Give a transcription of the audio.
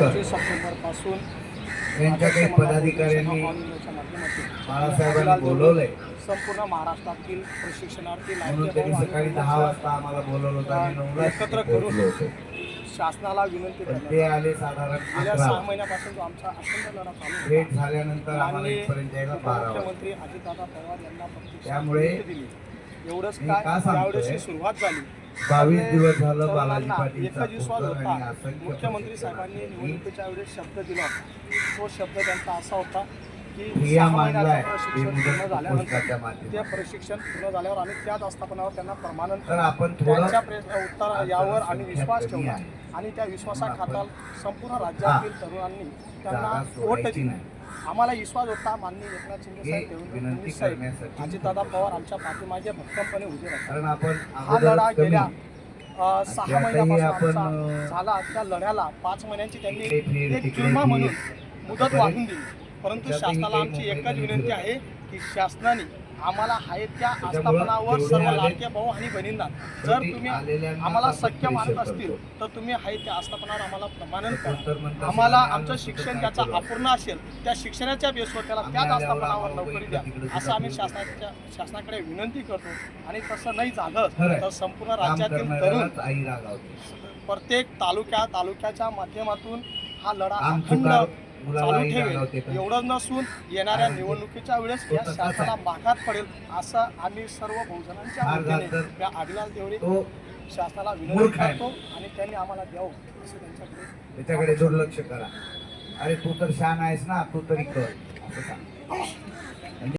पंचवीस सप्टेंबरपासून यांच्या काही पदाधिकाऱ्यांनी बाळासाहेबांना बोलवलंय. संपूर्ण महाराष्ट्रातील प्रशिक्षणार्थी म्हणून त्यांनी सकाळी आणि दहा वाजता आम्हाला बोलवलं होतं आम्ही नऊला एकत्र करून शासनाला विनंती पण करण्यात ते आले साधारण गेल्या सहा अकरा महिन्यापासून जो आमचा अखंड लढा चालू भेट होता झाल्यानंतर आम्हाला माननीय इथपर्यंत यायला बारा मुख्यमंत्री अजितदादा पवार यांना प्रत्यक्ष त्यामुळे दिली. एवढंच मी काय? का सांगतोय? यावेळेस ही सुरुवात झाली. बावीस दिवस झालं बालाजी आणि असंख्य मुख्यमंत्री साहेबांनी निवडणुकीच्या वेळेस शब्द दिला. तो शब्द त्यांचा असा होता की प्रशिक्षण झाल्यानंतर ते प्रशिक्षण पूर्ण झाल्यावर आम्ही त्याच आस्थापनावर त्यांना थोडं त्यांच्या प्रेस उत्तर यावर आम्ही विश्वास ठेवला. आणि त्या विश्वासाखातर आपण- संपूर्ण राज्यातील तरुणांनी त्यांना वोट दिली. आम्हाला विश्वास होता माननीय एकनाथ शिंदे साहेब देवेंद्र विनंती फडणवीस साहेब अजितदादा पवार आमच्या पाठीमागे भक्कमपणे उभे राहतात. कारण आपण हा लढा गेल्या सहा महिन्यापासून आमचा झाला. त्या लढ्याला पाच महिन्यांची त्यांनी एक जुलमा. म्हणून मुदत वाढून दिली. परंतु शासनाला आमची एकच विनंती आहे की शासनाने आम्हाला आहे त्या आस्थापनावर सर्व लाडक्या भाऊ आणि बहिणींना जर तुम्ही आम्हाला शक्य मानत असतील. तर तुम्ही आहे त्या आस्थापनावर आम्हाला प्रमाणन करा. आम्हाला आम्ही आमचं शिक्षण ज्याचा अपूर्ण असेल त्या शिक्षणाच्या बेसवर त्याला त्याच आस्थापनावर नोकरी द्या. असं आम्ही शासनाच्या शासनाकडे विनंती करतो. आणि तसं नाही झालं. तर संपूर्ण राज्यातील तरुण प्रत्येक तालुक्या तालुक्याच्या माध्यमातून हा लढा अखंड चालू ठेवेल का? एवढं नसून येणाऱ्या निवडणुकीच्या वेळेस या स्वतःच शासनाला. मागात पडेल असं आम्ही सर्व बहुजनांच्या वतीने त्या अभिलाल देवरे तो शासनाला विनंती. करतो आणि त्यांनी आम्हाला द्यावं असं त्यांच्याकडे त्याच्याकडे दुर्लक्ष करा अरे तू तर शान आहेस ना तू तरी कर असं सांग